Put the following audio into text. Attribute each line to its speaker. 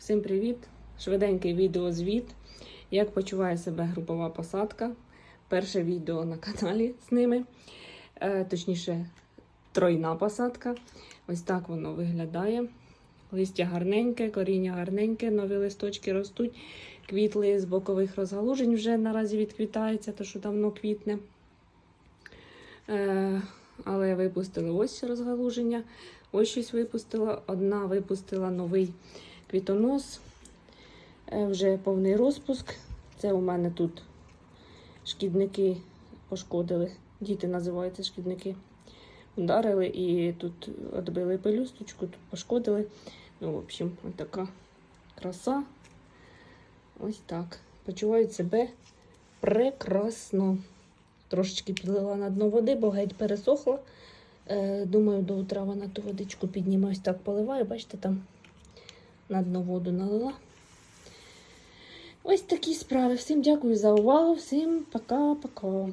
Speaker 1: Всім привіт! Швиденький відеозвіт. Як почуває себе групова посадка. Перше відео на каналі з ними. Е, точніше, тройна посадка. Ось так воно виглядає. Листя гарненьке, коріння гарненьке, нові листочки ростуть. Квітли з бокових розгалужень вже наразі відквітається, то що давно квітне. Е, але випустили ось розгалуження. Ось щось випустила. Одна випустила новий квітонос. Е, Вже повний розпуск. Це у мене тут шкідники пошкодили. Діти називаються шкідники. Ударили і тут відбили пелюсточку, тут пошкодили. Ну, в общем, ось така краса. Ось так. Почувають себе прекрасно. Трошечки підлила на дно води, бо геть пересохла. Е, думаю, до утра вона ту водичку підніме. Ось так поливаю. Бачите, там на дно воду налила. Ось такі справи. Всім дякую за увагу. Всім пока-пока.